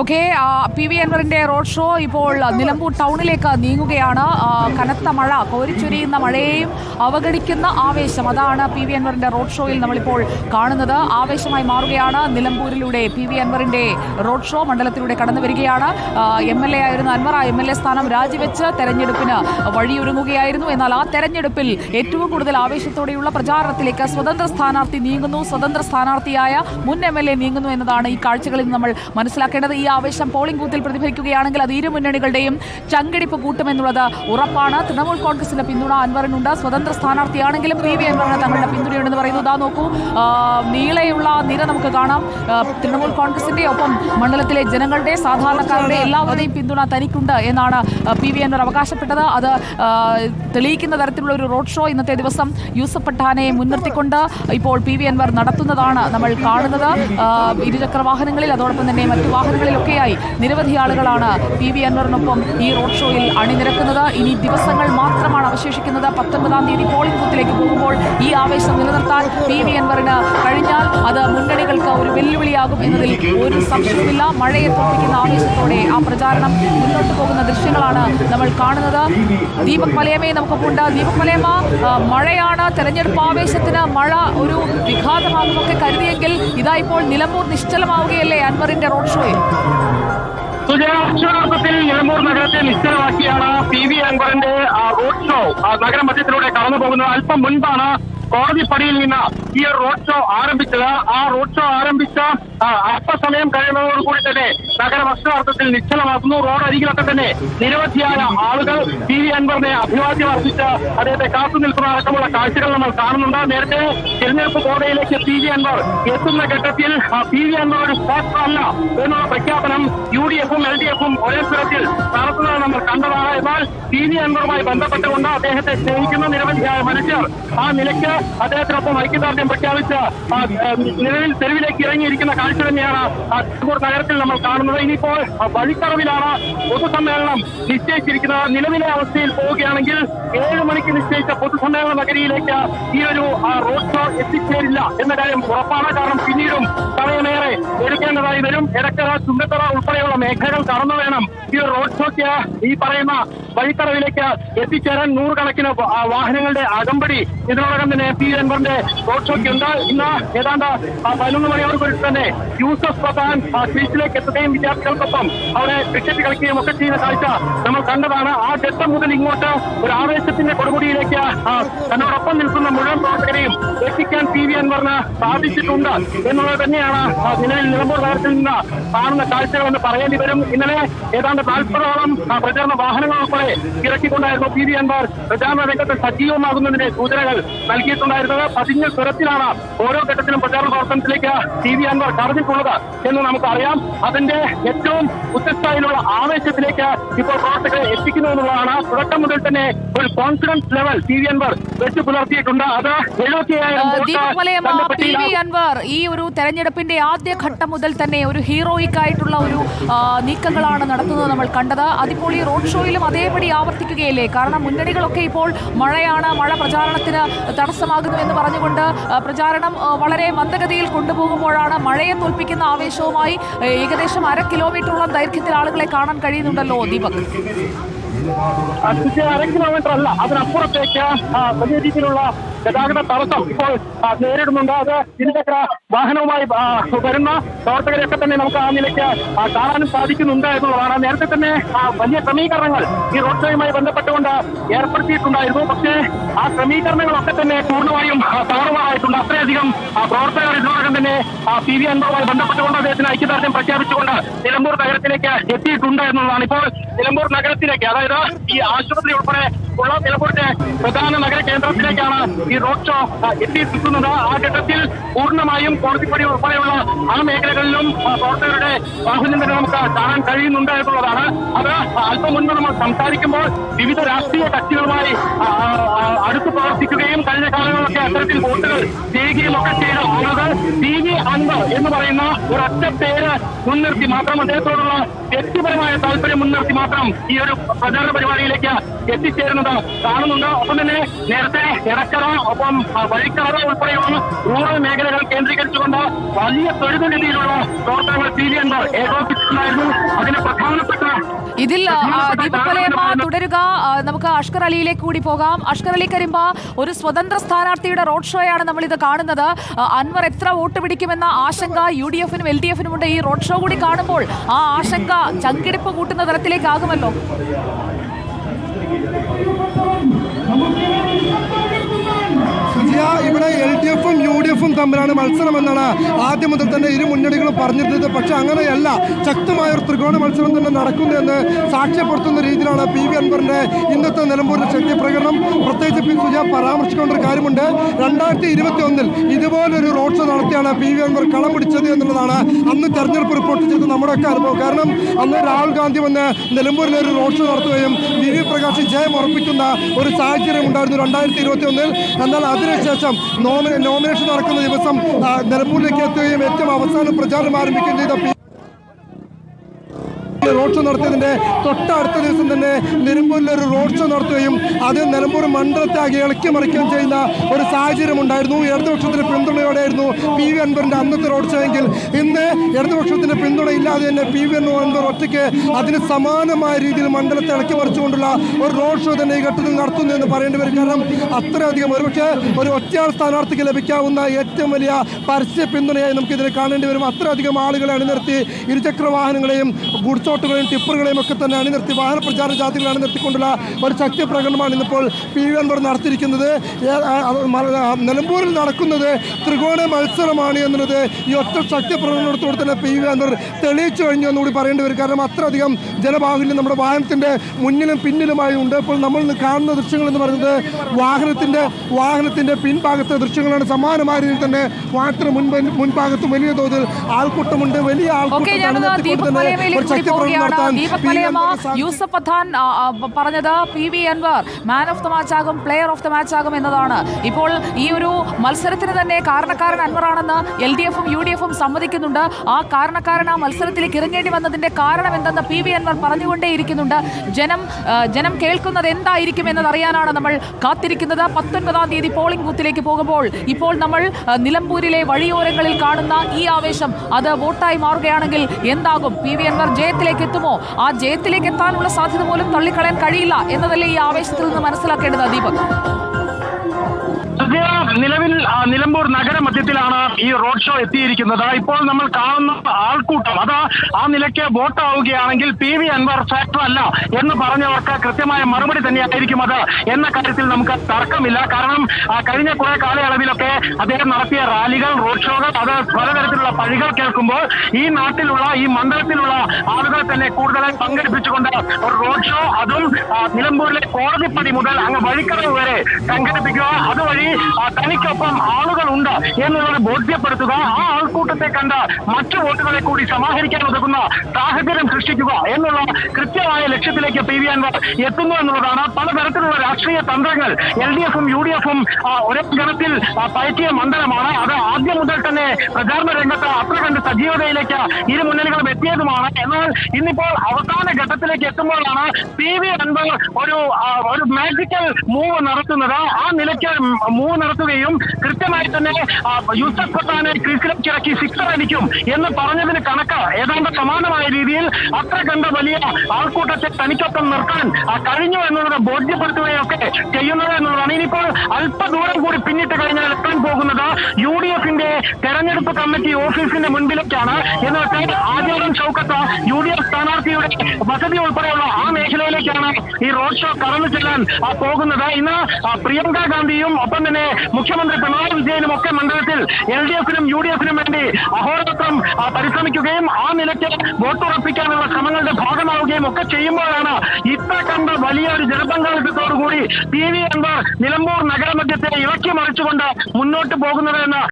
Okay P V അൻവറിന്റെ road show ഇപ്പോൾ നിലമ്പൂർ ടൗണിലേക്ക് നീങ്ങുകയാണ്. കനത്ത മഴ കോരിച്ചൊരിയുന്ന മഴയെയും അവഗണിക്കുന്ന ആവേശം. അതാണ് പി വി അൻവറിന്റെ റോഡ് ഷോയിൽ നമ്മളിപ്പോൾ കാണുന്നത്. ആവേശമായി മാറുകയാണ് നിലമ്പൂരിലൂടെ പി വി അൻവറിന്റെ റോഡ് ഷോ മണ്ഡലത്തിലൂടെ കടന്നു വരികയാണ്. എം എൽ എ ആയിരുന്ന അൻവർ ആ എം എൽ എ സ്ഥാനം രാജിവെച്ച് തെരഞ്ഞെടുപ്പിന് വഴിയൊരുങ്ങുകയായിരുന്നു. എന്നാൽ ആ തെരഞ്ഞെടുപ്പിൽ ഏറ്റവും കൂടുതൽ ആവേശത്തോടെയുള്ള പ്രചാരണത്തിലേക്ക് സ്വതന്ത്ര സ്ഥാനാർത്ഥി നീങ്ങുന്നു. സ്വതന്ത്ര സ്ഥാനാർത്ഥിയായ മുൻ എം എൽ എ നീങ്ങുന്നു എന്നതാണ് ഈ കാഴ്ചകളിൽ നമ്മൾ മനസ്സിലാക്കേണ്ടത്. ഈ ആവേശം. പോളിംഗ് ബൂത്തിൽ പ്രതിഫലിക്കുകയാണെങ്കിൽ അത് ഇരു മുന്നണികളുടെയും ചങ്കടിപ്പ് കൂട്ടുമെന്നുള്ളത് ഉറപ്പാണ്. തൃണമൂൽ കോൺഗ്രസിന്റെ പിന്തുണ അൻവറിനുണ്ട്. സ്വതന്ത്ര സ്ഥാനാർത്ഥിയാണെങ്കിലും പി വി അൻവറിന് തങ്ങളുടെ പിന്തുണയുണ്ടെന്ന് പറയുന്നു. ഇതാ നോക്കൂ. നീളയുള്ള നിര നമുക്ക് കാണാം. തൃണമൂൽ കോൺഗ്രസിന്റെ ഒപ്പം മണ്ഡലത്തിലെ ജനങ്ങളുടെ സാധാരണക്കാരുടെ എല്ലാവരുടെയും പിന്തുണ തനിക്കുണ്ട് എന്നാണ് പി വി അൻവർ അവകാശപ്പെട്ടത്. അത് തെളിയിക്കുന്ന തരത്തിലുള്ള ഒരു റോഡ് ഷോ ഇന്നത്തെ ദിവസം യൂസഫ് പഠാനെ മുൻനിർത്തിക്കൊണ്ട് ഇപ്പോൾ പി വി അൻവർ നടത്തുന്നതാണ് നമ്മൾ കാണുന്നത്. ഇരുചക്ര വാഹനങ്ങളിൽ അതോടൊപ്പം തന്നെ മറ്റു വാഹനങ്ങളിലൊക്കെയായി നിരവധി ആളുകളാണ് പി വി അൻവറിനൊപ്പം ഈ റോഡ് ഷോയിൽ അണിനിരക്കുന്നത്. ഇനി ദിവസങ്ങൾ മാത്രമാണ് അവശേഷിക്കുന്നത്. പത്തൊൻപതാം തീയതി പോളിംഗ് ബൂത്തിലേക്ക് പോകുമ്പോൾ ഈ ആവേശം നിലനിർത്താൻ പി വി അൻവറിന് കഴിഞ്ഞാൽ അത് മുന്നണികൾക്ക് ഒരു വെല്ലുവിളിയാകും എന്നതിൽ ഒരു സംശയവുമില്ല. മഴയെ തോൽപ്പിക്കുന്ന ആവേശത്തോടെ ആ പ്രചാരണം മുന്നോട്ട് പോകുന്ന ദൃശ്യങ്ങളാണ് നമ്മൾ കാണുന്നത്. ദീപക് മലയമേ നമുക്കൊപ്പമുണ്ട്. ദീപക് മലയമ മഴയാണ്. തെരഞ്ഞെടുപ്പ് ആവേശത്തിന് മഴ ഒരു വിഘാതമാകുമൊക്കെ കരുതിയെങ്കിൽ ഇതാ ഇപ്പോൾ നിലമ്പൂർ നിശ്ചലമാവുകയല്ലേ അൻവറിന്റെ റോഡ് ഷോയിൽ? സുജനാക്ഷരാർത്ഥത്തിൽ നിലമ്പൂർ നഗരത്തെ നിശ്ചലമാക്കിയാണ് പി വി അൻവറിന്റെ റോഡ് ഷോ നഗരമധ്യത്തിലൂടെ കടന്നു പോകുന്നത് അല്പം മുൻപാണ് കോടതിപ്പടിയിൽ നിന്ന് ഈ ഒരു റോഡ് ഷോ ആരംഭിച്ചത് ആ റോഡ് ഷോ ആരംഭിച്ച ആ, അല്പസമയം കഴിയുന്നതോടുകൂടി തന്നെ നഗര ഭക്ഷണാർത്ഥത്തിൽ നിശ്ചലമാക്കുന്നു റോഡ് അരികിലൊക്കെ തന്നെ നിരവധിയായ ആളുകൾ പി വി അൻവറിനെ അഭിവാദ്യം അർപ്പിച്ച് അദ്ദേഹത്തെ കാത്തു നിൽക്കുന്ന അടക്കമുള്ള കാഴ്ചകൾ നമ്മൾ കാണുന്നുണ്ട്. നേരത്തെ തിരഞ്ഞെടുപ്പ് കോടതിയിലേക്ക് പി വി അൻവർ എത്തുന്ന ഘട്ടത്തിൽ പി വി അൻവർ ഒരു അല്ല എന്നുള്ള പ്രഖ്യാപനം യു ഡി എഫും എൽ ഡി എഫും ഒരേ സ്ഥലത്തിൽ നടത്തുന്നത് നമ്മൾ കണ്ടതാണ്. എന്നാൽ പി വി അൻവറുമായി ബന്ധപ്പെട്ടുകൊണ്ട് അദ്ദേഹത്തെ സ്നേഹിക്കുന്ന നിരവധിയായ മനുഷ്യർ ആ നിലയ്ക്ക് അദ്ദേഹത്തിനൊപ്പം ഐക്യദാർഢ്യം പ്രഖ്യാപിച്ച് നിലവിൽ തെരുവിലേക്ക് ഇറങ്ങിയിരിക്കുന്ന കാഴ്ച തന്നെയാണ് നഗരത്തിൽ നമ്മൾ കാണുന്നത്. ഇനിയിപ്പോൾ വഴിക്കറവിലാണ് പൊതുസമ്മേളനം നിശ്ചയിച്ചിരിക്കുന്നത്. നിലവിലെ അവസ്ഥയിൽ പോവുകയാണെങ്കിൽ ഏഴ് മണിക്ക് നിശ്ചയിച്ച പൊതുസമ്മേളന നഗരിയിലേക്ക് ഈ ഒരു റോഡ് ഷോ എത്തിച്ചേരില്ല എന്ന കാര്യം ഉറപ്പാണ്. കാരണം പിന്നീടും സമയമേറെ എടുക്കേണ്ടതായി വരും. എടക്കര ചുങ്കത്തറ ഉൾപ്പെടെയുള്ള മേഖലകൾ കടന്നു വേണം ഈ റോഡ് ഷോയ്ക്ക് ഈ പറയുന്ന വഴിക്കറവിലേക്ക് എത്തിച്ചേരാൻ നൂറുകണക്കിന് വാഹനങ്ങളുടെ അകമ്പടി. ഇതിനോടകം തന്നെ പി എൻവറിന്റെ റോഡ് ഷോയ്ക്ക് ഉണ്ട്. ഇന്ന് ഏതാണ്ട് പതിനൊന്ന് മണിയോട് തന്നെ യൂസഫ് പത്താൻ ക്രീസിലേക്ക് എത്തുകയും വിദ്യാർത്ഥികൾക്കൊപ്പം അവിടെ ക്രിക്കറ്റ് കളിക്കുകയും ഒക്കെ ചെയ്യുന്ന കാഴ്ച നമ്മൾ കണ്ടതാണ്. ആ ഘട്ടം മുതൽ ഇങ്ങോട്ട് ഒരു ആവേശത്തിന്റെ കൊടുമുടിയിലേക്ക് തന്നോടൊപ്പം നിൽക്കുന്ന മുഴുവൻ പ്രവർത്തകരെയും എത്തിക്കാൻ പി വി അൻവറിന് സാധിച്ചിട്ടുണ്ട് എന്നുള്ളത് തന്നെയാണ് നിലവിൽ നിലമ്പൂർ നഗരത്തിൽ നിന്ന് കാണുന്ന കാഴ്ചകളെന്ന് പറയേണ്ടി വരും. ഇന്നലെ ഏതാണ്ട് നാൽപ്പതോളം പ്രചാരണ വാഹനങ്ങൾ ഉൾപ്പെടെ ഇറക്കിക്കൊണ്ടായിരുന്നു പി വി അൻവർ പ്രചാരണ രംഗത്ത് സജീവമാകുന്നതിന്റെ സൂചനകൾ നൽകിയിട്ടുണ്ടായിരുന്നത്. പതിഞ്ഞ സ്വരത്തിലാണ് ഓരോ ഘട്ടത്തിലും പ്രചാരണ പ്രവർത്തനത്തിലേക്ക് പി വി അൻവർ കടന്നിട്ടുള്ളത് എന്ന് നമുക്കറിയാം. അതിന്റെ ഏറ്റവും ഉച്ചസ്ഥായിലുള്ള ആവേശത്തിലേക്ക് ഇപ്പോൾ പ്രവർത്തകരെ എത്തിക്കുന്നു എന്നുള്ളതാണ്. തുടക്കം മുതൽ തന്നെ ഒരു confidence level P V Anvar വെച്ച് പുലർത്തിയിട്ടുണ്ട്. അത് പി വി അൻവർ ഈ ഒരു തെരഞ്ഞെടുപ്പിന്റെ ആദ്യ ഘട്ടം മുതൽ തന്നെ ഒരു ഹീറോയിക് ആയിട്ടുള്ള ഒരു നീക്കങ്ങളാണ് നടത്തുന്നത് നമ്മൾ കണ്ടത്. അതിപ്പോൾ ഈ റോഡ് ഷോയിലും അതേപടി ആവർത്തിക്കുകയല്ലേ? കാരണം മുന്നണികളൊക്കെ ഇപ്പോൾ മഴയാണ് മഴ പ്രചാരണത്തിന് തടസ്സമാകുന്നു എന്ന് പറഞ്ഞുകൊണ്ട് പ്രചാരണം വളരെ മന്ദഗതിയിൽ കൊണ്ടുപോകുമ്പോഴാണ് മഴയെ തോൽപ്പിക്കുന്ന ആവേശവുമായി ഏകദേശം അര കിലോമീറ്ററോളം ദൈർഘ്യത്തിൽ ആളുകളെ കാണാൻ കഴിയുന്നുണ്ടല്ലോ ദീപക്. അര കിലോമീറ്റർ അല്ല അതിനപ്പുറത്തേക്ക് വലിയ രീതിയിലുള്ള ഗതാഗത തടസ്സം ഇപ്പോൾ നേരിടുന്നുണ്ട്. അത് ഇരുചക്ര വാഹനവുമായി വരുന്ന പ്രവർത്തകരെയൊക്കെ തന്നെ നമുക്ക് ആ നിലയ്ക്ക് കാണാനും സാധിക്കുന്നുണ്ട് എന്നുള്ളതാണ്. നേരത്തെ തന്നെ വലിയ ക്രമീകരണങ്ങൾ ഈ റോഡ് ഷോയുമായി ബന്ധപ്പെട്ടുകൊണ്ട് ഏർപ്പെടുത്തിയിട്ടുണ്ടായിരുന്നു. പക്ഷേ ആ ക്രമീകരണങ്ങളൊക്കെ തന്നെ പൂർണമായും തകർന്നതായിട്ടുണ്ട്. അത്രയധികം പ്രവർത്തകർ ഇതിനോടകം തന്നെ പി വി അൻപതുമായി ബന്ധപ്പെട്ടുകൊണ്ട് അദ്ദേഹത്തിന് ഐക്യദാർഢ്യം പ്രഖ്യാപിച്ചുകൊണ്ട് നിലമ്പൂർ നഗരത്തിലേക്ക് എത്തിയിട്ടുണ്ട് എന്നുള്ളതാണ്. ഇപ്പോൾ നിലമ്പൂർ നഗരത്തിലേക്ക് അതായത് ഈ ആശുപത്രി ഉൾപ്പെടെ ഉള്ള നിലമ്പൂരിന്റെ പ്രധാന നഗര കേന്ദ്രത്തിലേക്കാണ് ഈ റോഡ് ഷോ എത്തിയിരിക്കുന്നത് ആ ഘട്ടത്തിൽ പൂർണമായും കോടതിപ്പടി ഉൾപ്പെടെയുള്ള ആ മേഖലകളിലും പ്രവർത്തകരുടെ ബാഹുല്യം തന്നെ നമുക്ക് കാണാൻ കഴിയുന്നുണ്ട് എന്നുള്ളതാണ്. അത് അല്പം മുൻപ് നമ്മൾ സംസാരിക്കുമ്പോൾ വിവിധ രാഷ്ട്രീയ കക്ഷികളുമായി അടുത്ത് പ്രവർത്തിക്കുകയും കഴിഞ്ഞ കാലങ്ങളിലൊക്കെ അത്തരത്തിൽ വോട്ടുകൾ ചെയ്യുകയും ഒക്കെ ചെയ്ത ആളുകൾ പി വി അൻവർ എന്ന് പറയുന്ന ഒരൊറ്റ പേര് മുൻനിർത്തി മാത്രം അദ്ദേഹത്തോടുള്ള വ്യക്തിപരമായ താല്പര്യം മുൻനിർത്തി മാത്രം ഈ ഒരു പ്രചാരണ പരിപാടിയിലേക്ക് എത്തിച്ചേരുന്നത് കാണുന്നുണ്ട്. ഒപ്പം തന്നെ നേരത്തെ ഇടക്കര ഒപ്പം ആ, വഴിക്കടവ് ഉൾപ്പെടെയുള്ള റൂറൽ മേഖലകൾ കേന്ദ്രീകരിച്ചുകൊണ്ട് വലിയ തൊഴിൽ രീതിയിലുള്ള പ്രവർത്തനങ്ങൾ സി ഡി അൻവർ ഏകോപിച്ചിട്ടുണ്ടായിരുന്നു അതിന് പ്രധാനപ്പെട്ട ഇതിൽ ആ, ദീപക് തുടരുക. നമുക്ക് അഷ്കർ അലിയിലേക്ക് കൂടി പോകാം. അഷ്കർ അലി കരിമ്പ ഒരു സ്വതന്ത്ര സ്ഥാനാർത്ഥിയുടെ റോഡ് ഷോയാണ് നമ്മൾ ഇത് കാണുന്നത്. അൻവർ എത്ര വോട്ട് പിടിക്കുമെന്ന ആശങ്ക യു ഡി എഫിനും എൽ ഡി എഫിനും ഉണ്ട്. ഈ റോഡ് ഷോ കൂടി കാണുമ്പോൾ ആ ആശങ്ക ചങ്കിടിപ്പ് കൂട്ടുന്ന തരത്തിലേക്കാകുമല്ലോ. തമ്മിലാണ് മത്സരമെന്നാണ് ആദ്യം മുതൽ തന്നെ ഇരു മുന്നണികളും പറഞ്ഞിരുന്നത്. പക്ഷെ അങ്ങനെയല്ല. ശക്തമായ ഒരു ത്രികോണ മത്സരം തന്നെ നടക്കുന്നുവെന്ന് സാക്ഷ്യപ്പെടുത്തുന്ന രീതിയിലാണ് പി വി അൻവറിന്റെ ഇന്നത്തെ നിലമ്പൂരിലെ ശക്തി പ്രകടനം. പ്രത്യേകിച്ച് പി സുജ പരാമർശിക്കേണ്ട ഒരു കാര്യമുണ്ട്. രണ്ടായിരത്തി ഇരുപത്തി ഒന്നിൽ ഇതുപോലൊരു റോഡ് ഷോ നടത്തിയാണ് പി വി അൻവർ കളം പിടിച്ചത് എന്നുള്ളതാണ് അന്ന് തെരഞ്ഞെടുപ്പ് റിപ്പോർട്ട് ചെയ്ത് നമ്മുടെയൊക്കെ അനുഭവം. കാരണം അന്ന് രാഹുൽ ഗാന്ധി വന്ന് നിലമ്പൂരിൽ ഒരു റോഡ് ഷോ നടത്തുകയും വി വി പ്രകാശ് ജയം ഉറപ്പിക്കുന്ന ഒരു സാഹചര്യം ഉണ്ടായിരുന്നു രണ്ടായിരത്തി ഇരുപത്തി ഒന്നിൽ എന്നാൽ അതിനുശേഷം നോമിനേഷൻ നടക്കുന്ന ദിവസം നിലമ്പൂരിലേക്ക് എത്തുകയും ഏറ്റവും അവസാനം പ്രചാരണം ആരംഭിക്കുകയും ചെയ്ത പി റോഡ് ഷോ നടത്തിയതിന്റെ തൊട്ടടുത്ത ദിവസം തന്നെ നിലമ്പൂരിൽ ഒരു റോഡ് ഷോ നടത്തുകയും അത് നിലമ്പൂർ മണ്ഡലത്തെ ആകെ ഇളക്കി മറിക്കുകയും ചെയ്യുന്ന ഒരു സാഹചര്യം ഉണ്ടായിരുന്നു. ഇടതുപക്ഷത്തിന്റെ പിന്തുണയോടെയായിരുന്നു പി വി അൻവറിന്റെ അന്നത്തെ റോഡ് ഷോ എങ്കിൽ. ഇന്ന് ഇടതുപക്ഷത്തിന്റെ പിന്തുണ ഇല്ലാതെ തന്നെ പി വി അൻവർ ഒറ്റയ്ക്ക് അതിന് സമാനമായ രീതിയിൽ മണ്ഡലത്തെ ഇളക്കി മറിച്ചുകൊണ്ടുള്ള ഒരു റോഡ് ഷോ തന്നെ ഈ ഘട്ടത്തിൽ നടത്തുന്നു എന്ന് പറയേണ്ടി വരും. കാരണം അത്രയധികം ഒരുപക്ഷെ ഒരു ഒറ്റയാൾ സ്ഥാനാർത്ഥിക്ക് ലഭിക്കാവുന്ന ഏറ്റവും വലിയ പരസ്യ പിന്തുണയായി നമുക്കിതിനെ കാണേണ്ടി വരും. അത്രയധികം ആളുകളെ അണിനിർത്തി ഇരുചക്ര വാഹനങ്ങളെയും ഗുഡ്സ് ഓട്ടുകളെയും ടിപ്പറുകളെയും ഒക്കെ തന്നെ അണിനിർത്തി വാഹന പ്രചാരണ ജാതികളാണ് നിർത്തിക്കൊണ്ടുള്ള ഒരു ശക്തി പ്രകടനമാണ് ഇന്നിപ്പോൾ പി വി അൻവർ നടത്തിയിരിക്കുന്നത്. നിലമ്പൂരിൽ നടക്കുന്നത് ത്രികോണ മത്സരമാണ് എന്നുള്ളത് ഈ ഒറ്റ ശക്തി പ്രകടനത്തോടെ തന്നെ പി വി അൻവർ തെളിയിച്ചു കഴിഞ്ഞു എന്നുകൂടി പറയേണ്ടി വരും. കാരണം അത്രയധികം ജനബാഹുല്യം നമ്മുടെ വാഹനത്തിന്റെ മുന്നിലും പിന്നിലുമായി ഉണ്ട്. ഇപ്പോൾ നമ്മൾ കാണുന്ന ദൃശ്യങ്ങൾ എന്ന് പറയുന്നത് വാഹനത്തിന്റെ വാഹനത്തിന്റെ പിൻഭാഗത്തെ ദൃശ്യങ്ങളാണ്. സമാനമായ രീതിയിൽ തന്നെ വാഹനത്തിന് മുൻപ് മുൻഭാഗത്തും വലിയ തോതിൽ ആൾക്കൂട്ടമുണ്ട്. വലിയ ആൾക്കൂട്ടം ശക്തി പോവുകയാണ് ദീപക് മലയമ്മ. യൂസഫ് പത്താൻ പറഞ്ഞത് P V Anvar man of the match ആകും പ്ലെയർ ഓഫ് ദ മാച്ച് ആകും എന്നതാണ്. ഇപ്പോൾ ഈ ഒരു മത്സരത്തിന് തന്നെ കാരണക്കാരൻ അൻവറാണെന്ന് എൽ ഡി എഫും യു ഡി എഫും സമ്മതിക്കുന്നുണ്ട്. ആ കാരണക്കാരൻ ആ മത്സരത്തിലേക്ക് ഇറങ്ങേണ്ടി വന്നതിന്റെ കാരണം എന്തെന്ന് പി വി അൻവർ പറഞ്ഞുകൊണ്ടേയിരിക്കുന്നുണ്ട്. ജനം ജനം കേൾക്കുന്നത് എന്തായിരിക്കും എന്നതറിയാനാണ് നമ്മൾ കാത്തിരിക്കുന്നത്. പത്തൊൻപതാം തീയതി പോളിംഗ് ബൂത്തിലേക്ക് പോകുമ്പോൾ ഇപ്പോൾ നമ്മൾ നിലമ്പൂരിലെ വഴിയോരങ്ങളിൽ കാണുന്ന ഈ ആവേശം അത് വോട്ടായി മാറുകയാണെങ്കിൽ എന്താകും? പി വി അൻവർ ജയത്തിലേക്ക് എത്തുമോ ആ ജയത്തിലേക്ക് എത്താനുള്ള സാധ്യത പോലും തള്ളിക്കളയാൻ കഴിയില്ല എന്നതല്ലേ ഈ ആവേശത്തിൽ നിന്ന് മനസ്സിലാക്കേണ്ടത് ദീപക്? സുജയ, നിലവിൽ നിലമ്പൂർ നിലമ്പൂർ നഗരമധ്യത്തിലാണ് ഈ റോഡ് ഷോ എത്തിയിരിക്കുന്നത്. ഇപ്പോൾ നമ്മൾ കാണുന്ന ആൾക്കൂട്ടം അത് ആ നിലയ്ക്ക് വോട്ടാവുകയാണെങ്കിൽ പി വി അൻവർ ഫാക്ടർ അല്ല എന്ന് പറഞ്ഞവർക്ക് കൃത്യമായ മറുപടി തന്നെയായിരിക്കും അത് എന്ന കാര്യത്തിൽ നമുക്ക് തർക്കമില്ല. കാരണം കഴിഞ്ഞ കുറെ കാലയളവിലൊക്കെ അദ്ദേഹം നടത്തിയ റാലികൾ റോഡ് ഷോകൾ അത് പലതരത്തിലുള്ള പഴികൾ കേൾക്കുമ്പോൾ ഈ നാട്ടിലുള്ള ഈ മണ്ഡലത്തിലുള്ള ആളുകൾ തന്നെ കൂടുതലായി പങ്കെടുപ്പിച്ചുകൊണ്ട് ഒരു റോഡ് ഷോ അതും നിലമ്പൂരിലെ കോടതിപ്പടി മുതൽ അങ്ങ് വഴിക്കടവ് വരെ സംഘടിപ്പിക്കുക. അതുവഴി തനിക്കൊപ്പം ആളുകളുണ്ട് എന്നുള്ളത് ബോധ്യപ്പെടുത്തുക. ആ ആൾക്കൂട്ടത്തെ കണ്ട് മറ്റു വോട്ടുകളെ കൂടി സമാഹരിക്കാൻ ഉതകുന്ന സാഹചര്യം സൃഷ്ടിക്കുക എന്നുള്ള കൃത്യമായ ലക്ഷ്യത്തിലേക്ക് പി വി അൻവർ എത്തുന്നു എന്നുള്ളതാണ്. പലതരത്തിലുള്ള രാഷ്ട്രീയ തന്ത്രങ്ങൾ എൽ ഡി എഫും യു ഡി എഫും ഒരേ ഗണത്തിൽ പയറ്റിയ മണ്ഡലമാണ്. അത് ആദ്യം മുതൽ തന്നെ പ്രചാരണ രംഗത്ത് അത്ര കണ്ട് സജീവതയിലേക്ക് ഇരു മുന്നണികളും എത്തിയതുമാണ്. എന്നാൽ ഇന്നിപ്പോൾ അവസാന ഘട്ടത്തിലേക്ക് എത്തുമ്പോഴാണ് പി വി അൻവർ ഒരു ഒരു മാജിക്കൽ മൂവ് നടത്തുന്നത്. ആ നിലയ്ക്ക് മൂവ് നടത്തുകയും കൃത്യമായി തന്നെ യൂസഫ് പത്താനെ ക്രീസിലേക്ക് ഇറക്കി സിക്സർ അടിക്കും എന്ന് പറഞ്ഞതിന് കണക്ക് ഏതാണ്ട് സമാനമായ രീതിയിൽ അത്ര കണ്ട വലിയ ആൾക്കൂട്ടത്തെ തനിക്കൊപ്പം നിർത്താൻ കഴിഞ്ഞു എന്നുള്ളത് ബോധ്യപ്പെടുത്തുകയൊക്കെ ചെയ്യുന്നത് എന്നുള്ളതാണ്. ഇനിയിപ്പോൾ അല്പദൂരം കൂടി പിന്നിട്ട് കഴിഞ്ഞാൽ എത്താൻ പോകുന്നത് യു ഡി എഫിന്റെ തെരഞ്ഞെടുപ്പ് കമ്മിറ്റി ഓഫീസിന്റെ മുൻപിലേക്കാണ് എന്ന് വെച്ചാൽ ആദ്യം ചൌക്കത്ത് യു ഡി എഫ് സ്ഥാനാർത്ഥിയുടെ വസതി ഉൾപ്പെടെയുള്ള ആ മേഖലയിലേക്കാണ് ഈ റോഡ് ഷോ കടന്നു ചെല്ലാൻ പോകുന്നത്. ഇന്ന് പ്രിയങ്ക ഗാന്ധിയും ഒപ്പം തന്നെ മുഖ്യമന്ത്രി പിണറായി വിജയനും ഒക്കെ മണ്ഡലത്തിൽ എൽ ഡി എഫിനും യു ഡി എഫിനും വേണ്ടി അഹോരാത്രം പരിശ്രമിക്കുകയും ആ നിലയ്ക്ക് വോട്ട് വോട്ടുറപ്പിക്കാനുള്ള ശ്രമങ്ങളുടെ ഭാഗമാവുകയും ഒക്കെ ചെയ്യുമ്പോഴാണ് ഇത്ര കണ്ട വലിയൊരു ജനപങ്കാളിത്തത്തോടുകൂടി പി വി എന്ന നിലമ്പൂർ നഗരമധ്യത്തെ ഇളക്കി മറിച്ചുകൊണ്ട് മുന്നോട്ട് പോകുന്നത് എന്ന്